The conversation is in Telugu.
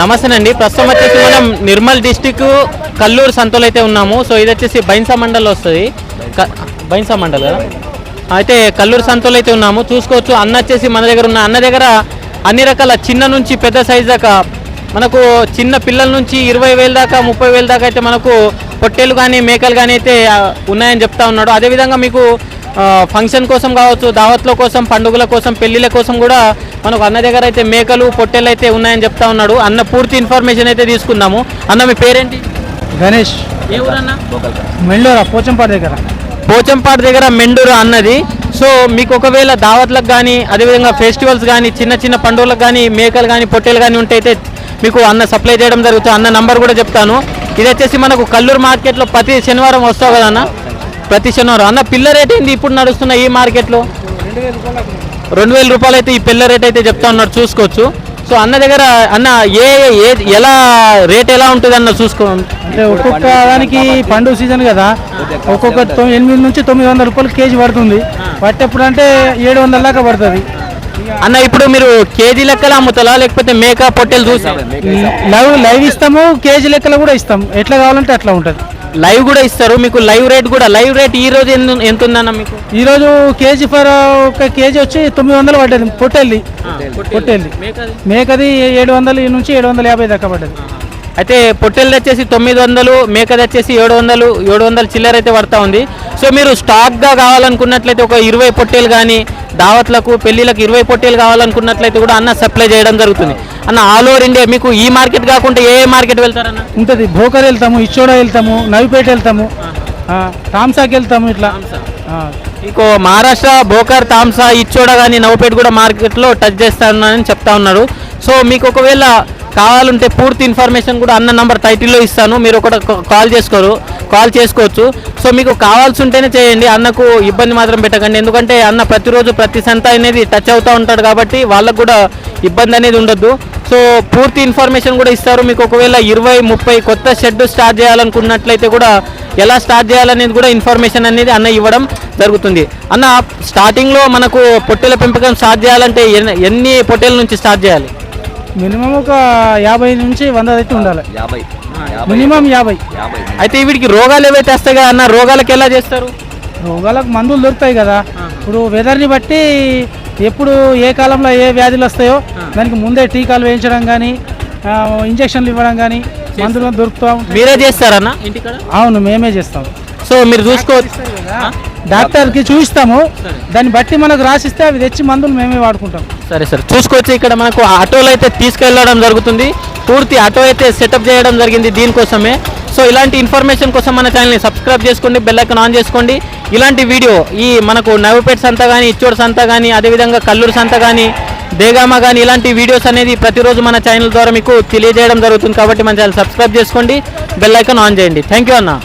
నమస్తేనండి. ప్రస్తుతం వచ్చేసి మనం నిర్మల్ డిస్టిక్ కల్లూరు సంతలో అయితే ఉన్నాము. సో ఇది వచ్చేసి బైన్సా మండల్ వస్తుంది. బైన్సా మండల్ కదా? అయితే కల్లూరు సంతలో అయితే ఉన్నాము. చూసుకోవచ్చు. అన్న వచ్చేసి మన దగ్గర ఉన్న అన్న దగ్గర అన్ని రకాల చిన్న నుంచి పెద్ద సైజ్ దాకా మనకు చిన్న పిల్లల నుంచి ఇరవై వేల దాకా ముప్పై వేల దాకా అయితే మనకు పొట్టేలు కానీ మేకలు కానీ అయితే ఉన్నాయని చెప్తా ఉన్నాడు. అదేవిధంగా మీకు ఫంక్షన్ కోసం కావచ్చు దావత్ల కోసం పండుగల కోసం పెళ్ళిళ్ళ కోసం కూడా మనకు అన్న దగ్గర అయితే మేకలు పొట్టేలు అయితే ఉన్నాయని చెప్తా ఉన్నాడు. అన్న పూర్తి ఇన్ఫర్మేషన్ అయితే తీసుకుందాము. అన్న మీ పేరేంటి? గణేష్. ఏ ఊరన్నా? మెండోరా పోచంపాడు దగ్గర. పోచంపాడు దగ్గర మెండూరు అన్నది. సో మీకు ఒకవేళ దావత్లకు కానీ అదేవిధంగా ఫెస్టివల్స్ కానీ చిన్న చిన్న పండుగలకు కానీ మేకలు కానీ పొట్టేలు కానీ ఉంటే అయితే మీకు అన్న సప్లై చేయడం జరుగుతుంది. అన్న నంబర్ కూడా చెప్తాను. ఇది వచ్చేసి మనకు కల్లూరు మార్కెట్లో ప్రతి శనివారం వస్తావు కదా అన్న? ప్రతి శనివారం. అన్న పిల్ల రేట్ ఏంది? ఇప్పుడు నడుస్తున్న ఈ మార్కెట్లో? రెండు వేల రూపాయలు అయితే ఈ పిల్ల రేట్ అయితే చెప్తా ఉన్నాడు చూసుకోవచ్చు. సో అన్న దగ్గర అన్న ఏ ఏ ఎలా రేట్ ఎలా ఉంటుంది అన్న చూసుకో. అంటే ఒక్కొక్క దానికి పండుగ సీజన్ కదా. ఒక్కొక్క ఎనిమిది నుంచి తొమ్మిది వందల రూపాయలు కేజీ పడుతుంది. పట్టేప్పుడు అంటే ఏడు వందల దాకా పడుతుంది. అన్న ఇప్పుడు మీరు కేజీ లెక్కల అమ్ముతారా లేకపోతే మేక పొట్టెలు చూసి? లైవ్ లైవ్ ఇస్తాము కేజీ లెక్కలు కూడా ఇస్తాం. ఎట్లా కావాలంటే అట్లా ఉంటుంది. లైవ్ కూడా ఇస్తారు. మీకు లైవ్ రేట్ కూడా లైవ్ రేట్ ఈ రోజు ఎందు- ఎంత ఉందన్న మీకు ఈరోజు కేజీ ఫర్ ఒక కేజీ వచ్చి తొమ్మిది వందలు పడ్డది పొట్టెల్లి పొట్టేలు మేకది? ఏడు వందలు నుంచి ఏడు వందల యాభై దాకా పడ్డది. అయితే పొట్టెలు తెచ్చేసి తొమ్మిది వందలు మేక తెచ్చేసి ఏడు వందలు ఏడు వందల చిల్లర అయితే పడతా ఉంది. సో మీరు స్టాక్గా కావాలనుకున్నట్లయితే ఒక ఇరవై పొట్టేలు కానీ దావత్లకు పెళ్ళిలకు ఇరవై పొట్టేలు కావాలనుకున్నట్లయితే కూడా అన్న సప్లై చేయడం జరుగుతుంది. అన్న ఆల్ ఓవర్ ఇండియా మీకు ఈ మార్కెట్ కాకుండా ఏ మార్కెట్ వెళ్తారన్న? ఉంటుంది. భోకర్ వెళ్తాము ఇచ్చోడ వెళ్తాము నవిపేట వెళ్తాము. ఆ, తాంసాకి వెళ్తాము ఇట్లా. మీకు మహారాష్ట్ర బోకర్ తాంసా ఇచ్చోడ కానీ నవపేట కూడా మార్కెట్లో టచ్ చేస్తానని చెప్తా ఉన్నారు సో మీకు ఒకవేళ కావాలంటే పూర్తి ఇన్ఫర్మేషన్ కూడా అన్న నంబర్ టైటిల్లో ఇస్తాను. మీరు ఒక కాల్ చేసుకోరు. కాల్ చేసుకోవచ్చు. సో మీకు కావాల్సి ఉంటేనే చేయండి. అన్నకు ఇబ్బంది మాత్రం పెట్టకండి. ఎందుకంటే అన్న ప్రతిరోజు ప్రతి సంత అనేది టచ్ అవుతూ ఉంటాడు కాబట్టి వాళ్ళకు కూడా ఇబ్బంది అనేది ఉండొద్దు. సో పూర్తి ఇన్ఫర్మేషన్ కూడా ఇస్తారు. మీకు ఒకవేళ ఇరవై ముప్పై కొత్త షెడ్ స్టార్ట్ చేయాలనుకున్నట్లయితే కూడా ఎలా స్టార్ట్ చేయాలనేది కూడా ఇన్ఫర్మేషన్ అనేది అన్న ఇవ్వడం జరుగుతుంది. అన్న స్టార్టింగ్లో మనకు పొట్టెల పెంపకం స్టార్ట్ చేయాలంటే ఎన్ని- ఎన్ని పొట్టెల నుంచి స్టార్ట్ చేయాలి? మినిమం ఒక యాభై నుంచి వంద అయితే ఉండాలి. యాభై. మినిమం యాభై. అయితే వీటికి రోగాలు ఏవైతే వస్తాయి కదా అన్న రోగాలకు ఎలా చేస్తారు? రోగాలకు మందులు దొరుకుతాయి కదా. ఇప్పుడు వెదర్ని బట్టి ఎప్పుడు ఏ కాలంలో ఏ వ్యాధులు వస్తాయో దానికి ముందే టీకాలు వేయించడం కానీ ఇంజక్షన్లు ఇవ్వడం కానీ మందులు దొరుకుతూ. మీరే చేస్తారన్న? ఇంటికాడ? అవును మేమే చేస్తాం. సో మీరు చూసుకోవచ్చు డాక్టర్కి చూపిస్తాము. దాన్ని బట్టి మనకు రాసిస్తే అవి తెచ్చి మందులు మేమే వాడుకుంటాం. సరే సరే. చూసుకోవచ్చు. ఇక్కడ మనకు ఆటోలు అయితే తీసుకెళ్ళడం జరుగుతుంది. పూర్తి ఆటో అయితే సెటప్ చేయడం జరిగింది దీనికోసమే. సో ఇలాంటి ఇన్ఫర్మేషన్ కోసం మన ఛానల్ని సబ్స్క్రైబ్ చేసుకోండి బెల్లైకన్ ఆన్ చేసుకోండి. ఇలాంటి వీడియో ఈ మనకు నవ్వుపేట సంత కానీ ఇచ్చోడు సంత కానీ అదేవిధంగా కల్లూరు సంత కానీ దేగామ కానీ ఇలాంటి వీడియోస్ అనేది ప్రతిరోజు మన ఛానల్ ద్వారా మీకు తెలియజేయడం జరుగుతుంది కాబట్టి మన ఛానల్ సబ్స్క్రైబ్ చేసుకోండి బెల్లైకన్ ఆన్ చేయండి. థ్యాంక్ యూ అన్నా.